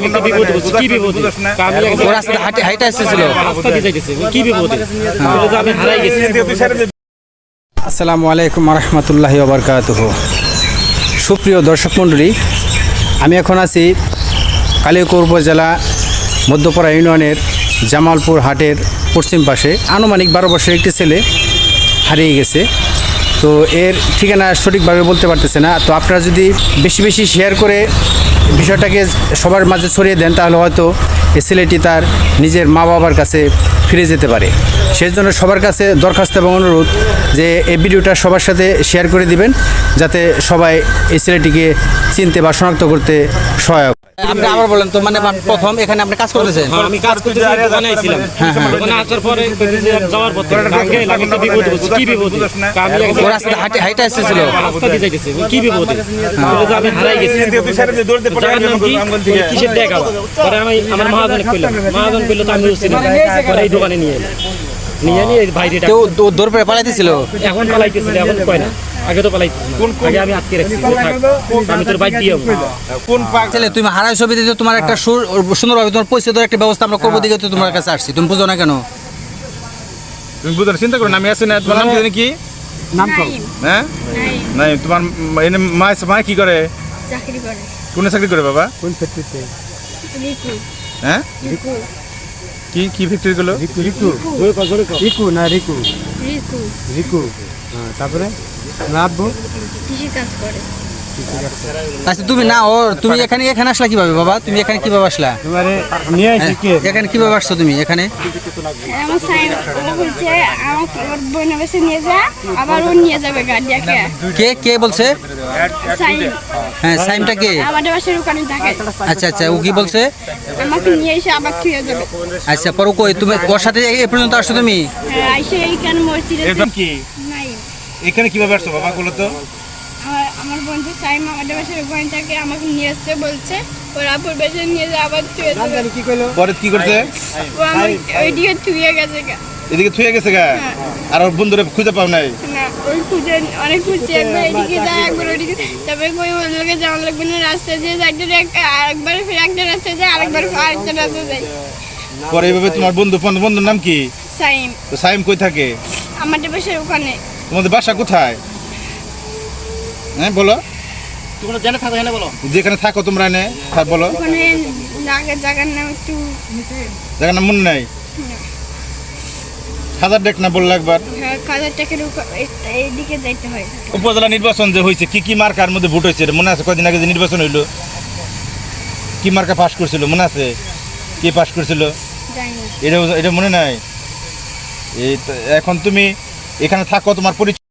আমি একটা বিপদে পড়ছি। কি বিপদে? ও রাস্তাতে হাঁটে হাইটে আসতেছিল রাস্তা দিয়ে যাইতেছে। কি বিপদে? আমি হারাই গেছি। আসসালামু আলাইকুম রহমতুল্লাহি ওবরকাতুহ সুপ্রিয় দর্শক মণ্ডলী আমি এখন আছি কালিয়াকৈর উপজেলা মধ্যপাড়া ইউনিয়নের জামালপুর হাটের পশ্চিম পাশে আনুমানিক বারো বছরের একটি ছেলে হারিয়ে গেছে তো এর ঠিকানা সঠিকভাবে বলতে পারতেছে না তো আপনারা যদি বেশি বেশি শেয়ার করে বিষয়টাকে সবার মাঝে ছড়িয়ে দেন, তাহলে হয়তো এই ছেলেটি তার নিজের মা বাবার কাছে ফিরে যেতে পারে। সেই জন্য সবার কাছে দরখাস্ত এবং অনুরোধ যে এই ভিডিওটা সবার সাথে শেয়ার করে দিবেন, যাতে সবাই এই ছেলেটিকে চিনতে বা শনাক্ত করতে সহায়ক আপনি আবার বলেন তো মানে প্রথম এখানে আপনি কাজ করতেছেন হ্যাঁ, আমি কাজ করতেছি, দোকানে আইছিলাম। দোকানে আসার পরে যাওয়ার পথে গেলাম, আমি একটা বিপদে পড়ছি। কি বিপদে? আমি একজন- ও রাস্তাতে হাঁটে হাইটে রাস্তা দিয়ে যাইতেছে। কি বিপদে? বলে আমি হারাই গেছি। জায়গার নাম কি? বলে কিসের ডেক আবার? পরে আমি আমার মহাজনে কইলাম। মহাজন কইলো তো আমি না। পরে এই দোকানে নিয়ে এলাম। নিয়ে নিয়ে এই ভাইরে কেউ দৌড় পেয়ে পালাইতেছিল এখন পালাইতেছিল এখন কয় না আগে তো পালাইতেছিল আগে আমি আটকে রাখছি আমি তোর বাইক দিয়ে যাব। ছেলে তুমি হারাই ছবি দিতে তোমার একটা সুন্দরভাবে তোমার পরিচয় দেওয়ার একটা ব্যবস্থা আমরা করব দিকে তো তোমার কাছে আসছি। তুমি বুঝো না কেন? তুমি বুঝো চিন্তা করো না আমি আছি না। তোমার নাম কি কি? হ্যাঁ? নাই তোমার এনে মা মা কি করে? চাকরি করে। কোন চাকরি করে বাবা? রিকু। হ্যাঁ? কি কি ফ্যাক্টরি গুলো রিকু না রিকু? রিকু। রিকু। হ্যাঁ তারপরে? আব্বু কৃষি কাজ করে। আচ্ছা তুমি না ও তুমি এখানে এখানে আসলা কীভাবে বাবা? তুমি এখানে কীভাবে আসলা? নিয়ে কে? এখানে কীভাবে আসছো তুমি এখানে? আমার সাইন বলছে আমাকে ওর বোনের নিয়ে যা আবার ও নিয়ে যাবে গাড়িয়াকে। কে কে বলছে? সাইন হ্যাঁ সাইমটা কে? আমাদের বাসার ওখানে থাকে। আচ্ছা আচ্ছা ও কি বলছে? আমাকে নিয়ে এসে আবার থুয়ে যাবে। আচ্ছা পরে কই? তুমি ওর সাথে এ পর্যন্ত আসছো তুমি? হ্যাঁ এইখানে মসজিদে কি? নাইম এখানে কীভাবে আসছো বাবা বলো তো? আমার আমার বন্ধু সাইম আমাদের বাসার ওখানে থাকে আমাকে নিয়ে আসছে বলছে ওরা পূর্বে নিয়ে যা আবার কি কইলো? পরে কি করছে? ও আমার ওইদিকে গেছে গা। এদিকে থুয়ে গেছে গা? আর ওর বন্ধুরে খুঁজে পাও নাই? না ওই খুঁজে অনেক খুঁজছে একবার এদিকে যায় একবার ওইদিকে তারপরে কই ওই লোকে যাওয়া লাগবে না রাস্তা দিয়ে একজন আরেকবার ফিরে একটা রাস্তা যায় আরেকবার আরেকটা যায়। পরে এইভাবে তোমার বন্ধু বন্ধু- বন্ধুর নাম কি? সাইম। তো সাইম কই থাকে? আমাদের বাসার ওখানে। তোমাদের বাসা কোথায়? হ্যাঁ বলো। যেখানে থাকো তোমরা এনে হ্যাঁ, বলো। ওখানে জায়গা জায়গার নাম একটু জায়গার নাম মনে নাই? হাজার ডেক না বলল একবার। হ্যাঁ কাজার এইদিকে যাইতে হয়। উপজেলা নির্বাচন যে হয়েছে কি কি মার্কার মধ্যে ভোট হয়েছে? এটা মনে আছে কদিন আগে যে নির্বাচন হইল? কি মার্কা পাস করছিল? মনে আছে? কে পাস করছিল? এটা এটা মনে নাই? এই তো এখন তুমি এখানে থাকো তোমার পরিচয়